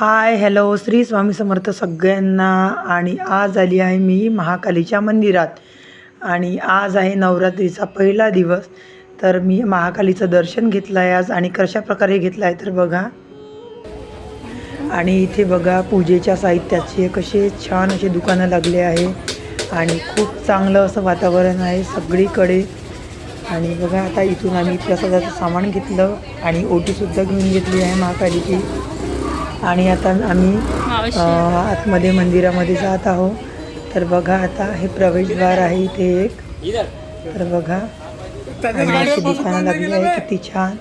Hi hello Shri Swami Samarth सगळ्यांना. आणि आज आली आहे मी महाकालीच्या मंदिरात. आणि आज आहे नवरात्रीचा पहिला दिवस. तर मी महाकालीचं दर्शन घेतलं आहे आज आणि कशा प्रकारे घेतलं आहे तर बघा. आणि इथे बघा पूजेच्या साहित्याचे कसे छान असे दुकानं लागले आहे. आणि खूप चांगलं असं वातावरण आहे सगळीकडे. आणि बघा आता इथून आम्ही प्रसादाचं सामान घेतलं आणि ओटीसुद्धा घेऊन घेतली आहे महाकालीची. आणि आता आम्ही आतमध्ये मंदिरामध्ये जात आहोत. तर बघा आता हे प्रवेशद्वार आहे इथे एक. तर बघा आणि अशी दुकानं लागली आहे किती छान.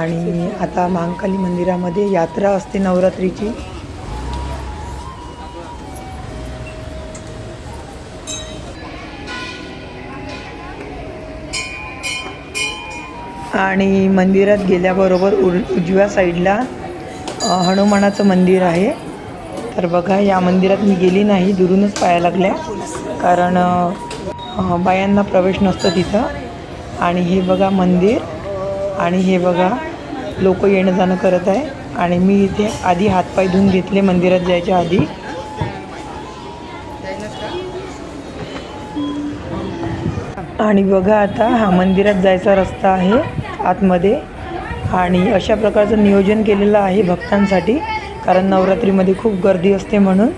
आणि आता महाकाली मंदिरामध्ये यात्रा असते नवरात्रीची. आणि मंदिरात गेल्याबरोबर उर उजव्या साईडला हनुमानाचं मंदिर आहे. तर बघा या मंदिरात मी गेली नाही दुरूनच पाया लागल्या. कारण बायांना प्रवेश नसतो तिथं. आणि हे बघा मंदिर. आणि हे बघा लोक येणं जाणं करत आहे. आणि मी इथे आधी हातपाय धुवून घेतले मंदिरात जायच्या आधी. आणि बघा आता हा मंदिरात जायचा रस्ता आहे आतमध्ये. आणि अशा प्रकारचं नियोजन केलेलं आहे भक्तांसाठी कारण नवरात्रीमध्ये खूप गर्दी असते म्हणून.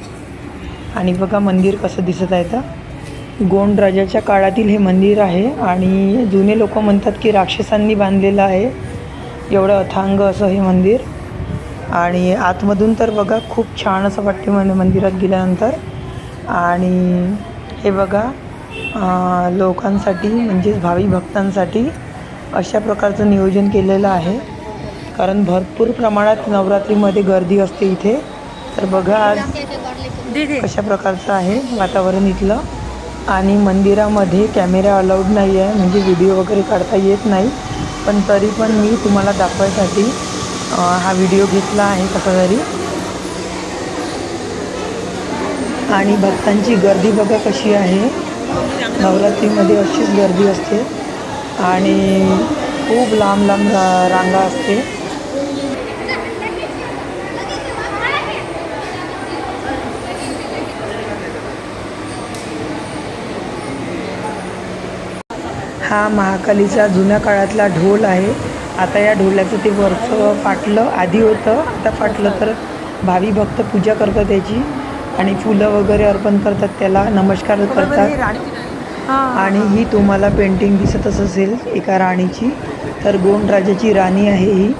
आणि बघा मंदिर कसं दिसत आहे तर गोंड राजाच्या काळातील हे मंदिर आहे आणि जुने लोक म्हणतात की राक्षसांनी बांधलेलं आहे. एवढं अथांग असं हे मंदिर. आणि आतमधून तर बघा खूप छान असं वाटते मन मंदिरात गेल्यानंतर. आणि हे बघा लोकांसाठी म्हणजेच भावी भक्तांसाठी अशा प्रकारचं नियोजन केलेलं आहे. कारण भरपूर प्रमाणात नवरात्रीमध्ये गर्दी असते इथे. तर बघा आज कशा प्रकारचं आहे वातावरण इथलं. आणि मंदिरामध्ये कॅमेरा अलाउड नाही आहे म्हणजे व्हिडिओ वगैरे काढता येत नाही. पण तरी पण मी तुम्हाला दाखवायसाठी हा व्हिडिओ घेतला आहे कसा तरी आणि भक्तांची गर्दी बघा कशी आहे. नवरात्रीमध्ये अशीच गर्दी असते. आणि खूप लांब लांब रा रांगा असते. हा महाकालीचा जुन्या काळातला ढोल आहे. आता या ढोलाचं ते वरचं फाटलं आधी होतं आता फाटलं तर भावी भक्त पूजा करतात त्याची आणि फुलं वगैरे अर्पण करतात त्याला नमस्कार करतात. आणि ही तुम्हाला पेंटिंग दिसतच असेल एका राणीची तर गोंडराजाची राणी आहे ही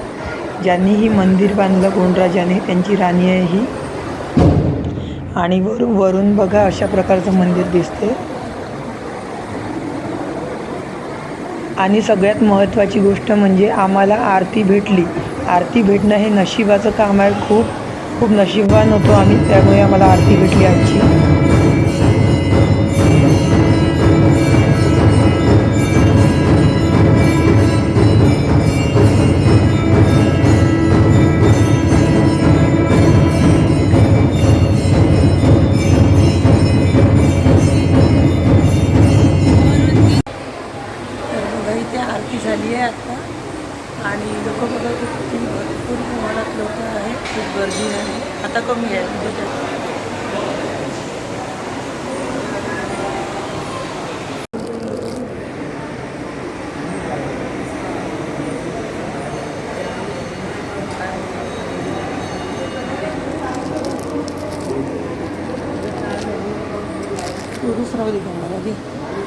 ज्यांनी ही मंदिर बांधलं गोंडराजाने त्यांची राणी आहे ही. आणि वरून वरून बघा अशा प्रकारचं मंदिर दिसते आणि सगळ्यात महत्त्वाची गोष्ट म्हणजे आम्हाला आरती भेटली. आरती भेटणं हे नशिबाचं काम आहे. खूप खूप नशीबवान होतो आम्ही त्यामुळे आम्हाला आरती भेटली आजची.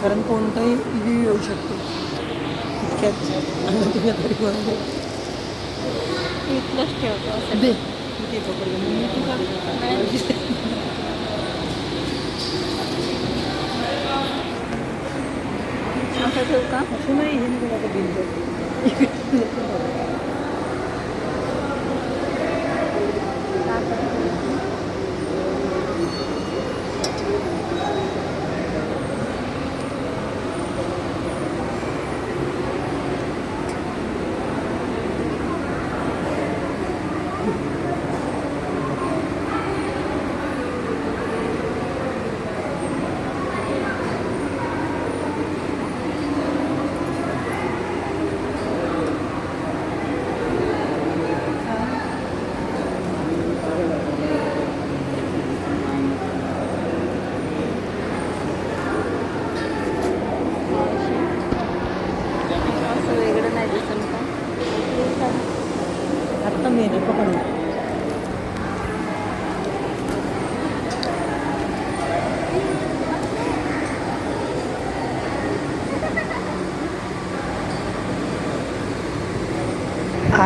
कारण कोणताही इव्ही येऊ शकतो इतक्यात आणि तुझ्या तरी करून दे इथलंच ठेवतो असं दे किती कपडे घालून ये तुझा. असं ठेवू का असं नाही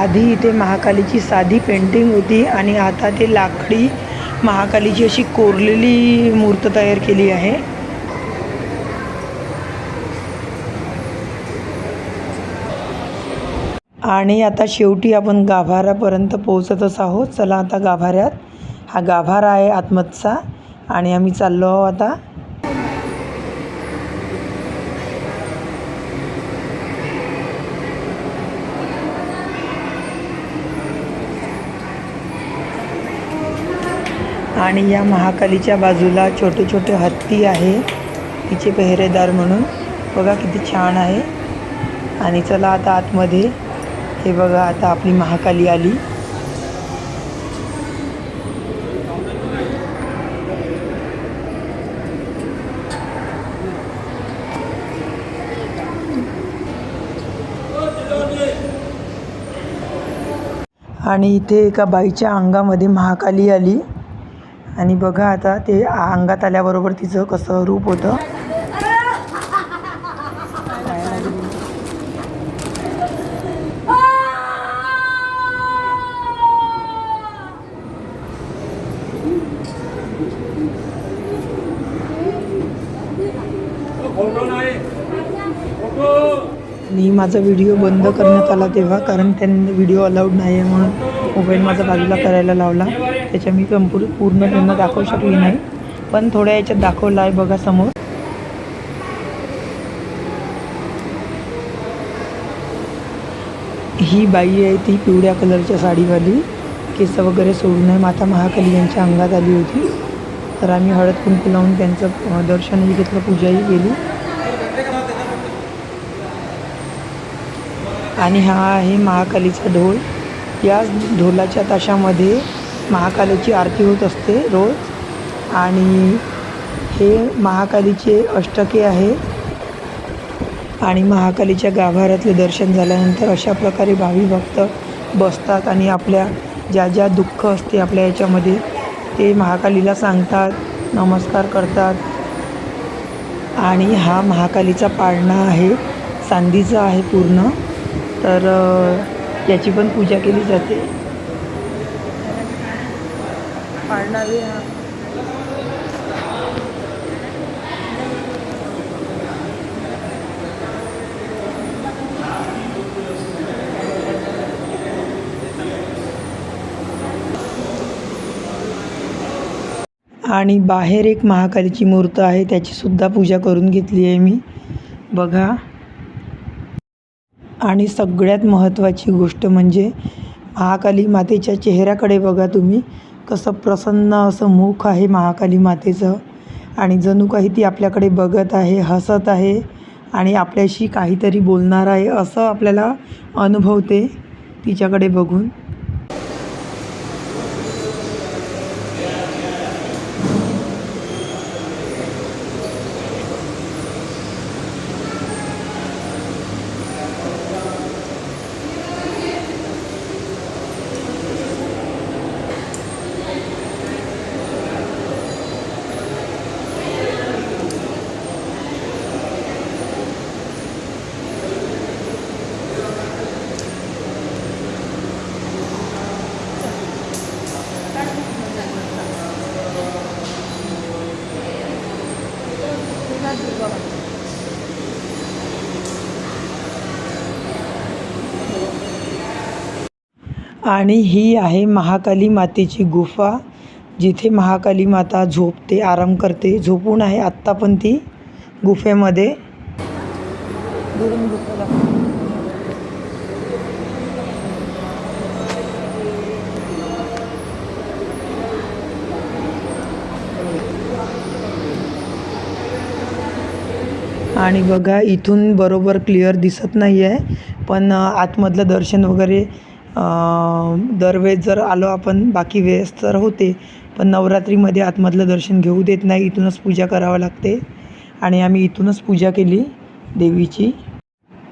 आधी इथे महाकालीची साधी पेंटिंग होती आणि आता ते लाकडी महाकालीची अशी कोरलेली मूर्त तयार केली आहे. आणि आता शेवटी आपण गाभाऱ्यापर्यंत पोहोचतच आहोत. चला आता गाभाऱ्यात. हा गाभारा आहे आत्मतचा आणि आम्ही चाललो आहोत आता आणि या महाकालीच्या बाजूला छोटे छोटे हत्ती आहे. तिचे पेहरेदार म्हणून. बघा किती छान आहे. आणि चला आता आतमध्ये. हे बघा आता आपली महाकाली आली. आणि इथे एका बाईच्या अंगामध्ये महाकाली आली. आणि बघा आता ते अंगात आल्याबरोबर तिचं कसं रूप होतं. आणि माझा व्हिडिओ बंद करण्यात आला तेव्हा कारण त्यांनी व्हिडिओ अलाउड नाही आहे म्हणून मोबाईल माझा बाजूला करायला लावला. त्याच्या मी कंपूर पूर्ण त्यांना दाखवू शकली नाही. पण थोड्या याच्यात दाखवला आहे बघा समोर. ही बाई आहे ती पिवळ्या कलरच्या साडीवाली. केस वगैरे सोडून आहे. माता महाकाली यांच्या अंगात आली होती. तर आम्ही हळद कुंकू लावून त्यांचं दर्शनही घेतलं पूजाही केली. आणि हा आहे महाकालीचा ढोल. या ढोलाच्या ताशामध्ये महाकालीची आरती होत असते रोज. आणि हे महाकालीचे अष्टके आहे. आणि महाकालीच्या गाभाऱ्यातले दर्शन झाल्यानंतर अशा प्रकारे भावी भक्त बसतात आणि आपल्या ज्या ज्या दुःख असते आपल्या याच्यामध्ये ते महाकालीला सांगतात नमस्कार करतात. आणि हा महाकालीचा पाळणा आहे चांदीचा आहे पूर्ण. तर याची पण पूजा केली जाते. पाळणावे हा. आणि बाहेर एक महाकालीची मूर्त आहे त्याची सुद्धा पूजा करून घेतली आहे मी. बघा. आणि सगळ्यात महत्त्वाची गोष्ट म्हणजे महाकाली मातेच्या चेहऱ्याकडे बघा तुम्ही. कसं प्रसन्न असं मुख आहे महाकाली मातेचं. आणि जणू काही ती आपल्याकडे बघत आहे हसत आहे आणि आपल्याशी काहीतरी बोलणार आहे असं आपल्याला अनुभवते तिच्याकडे बघून. आणि ही आहे महाकाली मातेची गुफा जिथे महाकाली माता झोपते आराम करते. झोपून आहे आत्ता पण ती गुफेमध्ये. आणि बघा इथून बरोबर क्लिअर दिसत नाही आहे पण आतमधलं दर्शन वगैरे दरवेळेस जर आलो आपण बाकी वेळेस तर होते. पण नवरात्रीमध्ये आतमधलं दर्शन घेऊ देत नाही इथूनच पूजा करावं लागते. आणि आम्ही इथूनच पूजा केली देवीची.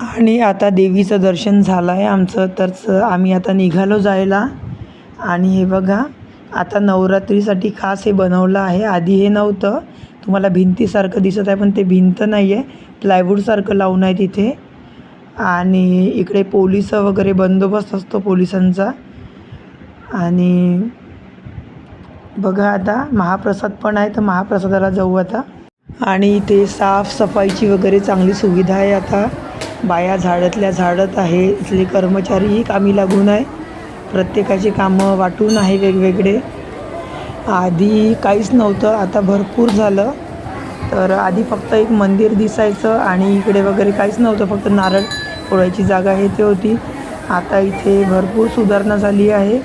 आणि आता देवीचं दर्शन झालं आहे आमचं तर आम्ही आता निघालो जायला. आणि हे बघा आता नवरात्रीसाठी खास हे बनवलं आहे. आधी हे नव्हतं. तुम्हाला भिंतीसारखं दिसत आहे पण ते भिंत नाही आहे प्लायवूडसारखं लावून आहे तिथे. आणि इकडे पोलीस वगैरे बंदोबस्त असतो पोलिसांचा. आणि बघा आता महाप्रसाद पण आहे तर महाप्रसादाला जाऊ आता. आणि इथे साफसफाईची वगैरे चांगली सुविधा आहे आता. बाया झाडातल्या झाडत आहे इथले कर्मचारीही कामी लागून आहे. प्रत्येकाची कामं वाटून आहे वेगवेगळे. आधी काहीच नव्हतं आता भरपूर झालं. तर आधी फक्त एक मंदिर दिसायचं आणि इकडे वगैरे काहीच नव्हतं फक्त नारळ फोडायची जागा हे ते होती. आता इथे भरपूर सुधारणा झाली आहे.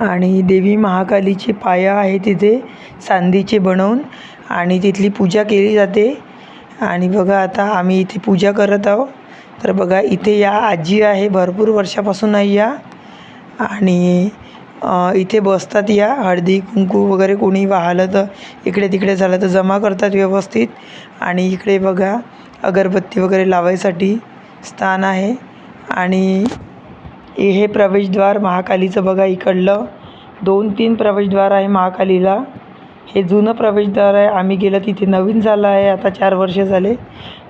आणि देवी महाकालीची पाया आहे तिथे चांदीचे बनवून. आणि तिथली पूजा केली जाते. आणि बघा आता आम्ही इथे पूजा करत आहोत. तर बघा इथे या आजी आहे भरपूर वर्षापासून आहे या. आणि इथे बसतात या. हळदी कुंकू वगैरे कोणी वाहलं तर इकडे तिकडे झालं तर जमा करतात व्यवस्थित. आणि इकडे बघा अगरबत्ती वगैरे लावायसाठी स्थान आहे. आणि हे प्रवेशद्वार महाकालीचं बघा इकडलं. दोन तीन प्रवेशद्वार आहे महाकालीला. हे जुनं प्रवेशद्वार आहे. आम्ही गेलं तिथे नवीन झालं आहे. आता चार वर्ष झाले.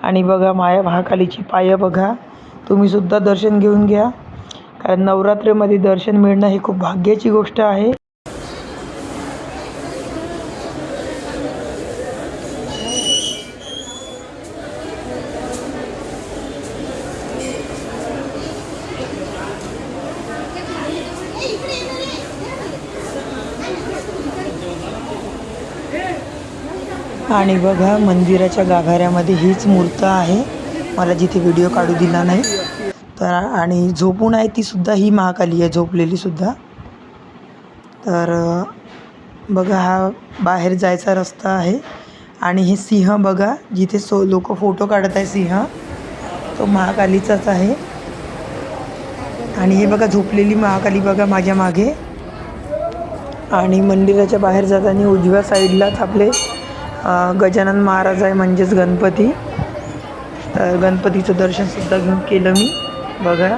आणि बघा माया महाकालीची पायं बघा. तुम्हीसुद्धा दर्शन घेऊन घ्या. कारण नवरात्रीमध्ये दर्शन मिळणं ही खूप भाग्याची गोष्ट आहे. आणि बघा मंदिराच्या गाभाऱ्यामध्ये हीच मूर्त आहे. मला जिथे व्हिडिओ काढू दिला नाही. तर आणि झोपून आहे ती सुद्धा ही महाकाली आहे झोपलेली सुद्धा. तर बघा हा बाहेर जायचा रस्ता आहे. आणि हे सिंह बघा जिथे सो लोक फोटो काढत आहे सिंह तो महाकालीचाच आहे. आणि हे बघा झोपलेली महाकाली बघा माझ्या मागे. आणि मंदिराच्या बाहेर जाताना उजव्या साईडलाच आपले गजानन महाराज आहे म्हणजेच गणपती. तर गणपतीचं दर्शनसुद्धा घेऊन केलं मी. बघा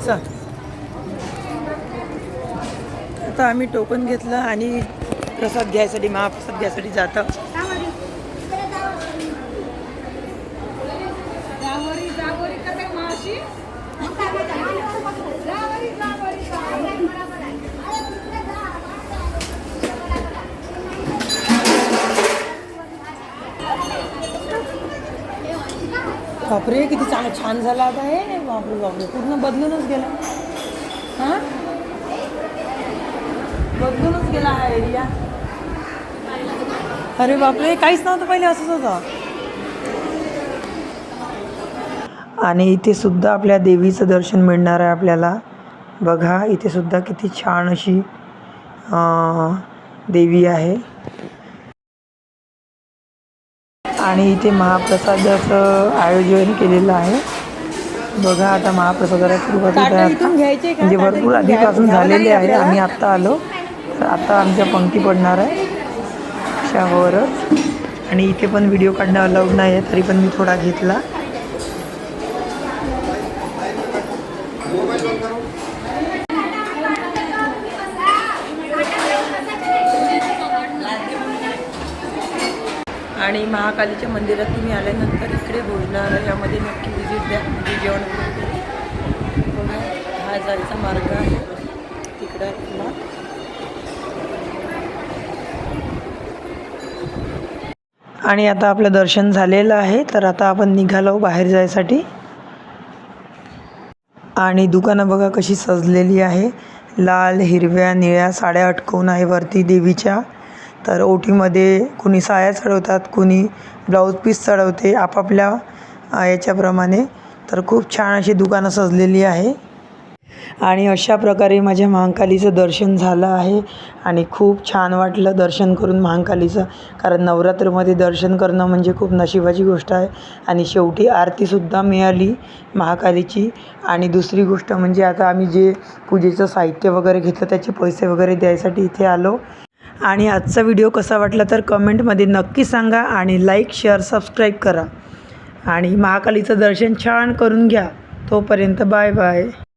चल. आता आम्ही टोकन घेतलं आणि प्रसाद घ्यायसाठी महाप्रसाद घ्यायसाठी जातं बापरे किती चांग छान झालं आता हे. बापरे बापरे पूर्ण बदलूनच गेला. हां? बदलूनच गेला हा एरिया अरे बापरे काहीच नव्हतं पहिले असंच होतं. आणि इथे सुद्धा आपल्या देवीचं दर्शन मिळणार आहे आपल्याला. बघा इथे सुद्धा किती छान अशी देवी आहे. आणि इथे महाप्रसादाचं आयोजन केलेलं आहे. बघा आता महाप्रसादाला सुरुवात. म्हणजे भरपूर आधीपासून झालेले आहे. आम्ही आत्ता आलो. तर आता आमच्या पंक्ती पडणार आहे. शावरच आणि इथे पण व्हिडिओ काढणं अलाउड नाही आहे तरी पण मी थोडा घेतला आणि महाकालीच्या मंदिरात तुम्ही आल्यानंतर इकडे भोजनालयामध्ये नक्की व्हिजिट द्या. म्हणजे जेवण बघा हा जायचा मार्ग आहे. तिकडं आपला. आणि आता आपलं दर्शन झालेलं आहे. तर आता आपण निघालो बाहेर जायसाठी. आणि दुकानं बघा कशी सजलेली आहे. लाल हिरव्या निळ्या साड्या अटकवून आहे वरती देवीच्या. तर ओटीमध्ये कुणी साया चढवतात कुणी ब्लाऊज पीस चढवते आपापल्या याच्याप्रमाणे. तर खूप छान अशी दुकानं सजलेली आहे. आणि अशा प्रकारे माझ्या महाकालीचं दर्शन झालं आहे आणि खूप छान वाटलं दर्शन करून महाकालीचं. कारण नवरात्रमध्ये दर्शन करणं म्हणजे खूप नशिबाची गोष्ट आहे आणि शेवटी आरतीसुद्धा मिळाली महाकालीची. आणि दुसरी गोष्ट म्हणजे आता आम्ही जे पूजेचं साहित्य वगैरे घेतलं त्याचे पैसे वगैरे द्यायसाठी इथे आलो. आणि आजचा व्हिडिओ कसा वाटला तर कमेंटमध्ये नक्की सांगा आणि लाईक शेअर सबस्क्राईब करा. आणि महाकालीचं दर्शन छान करून घ्या. तोपर्यंत बाय बाय.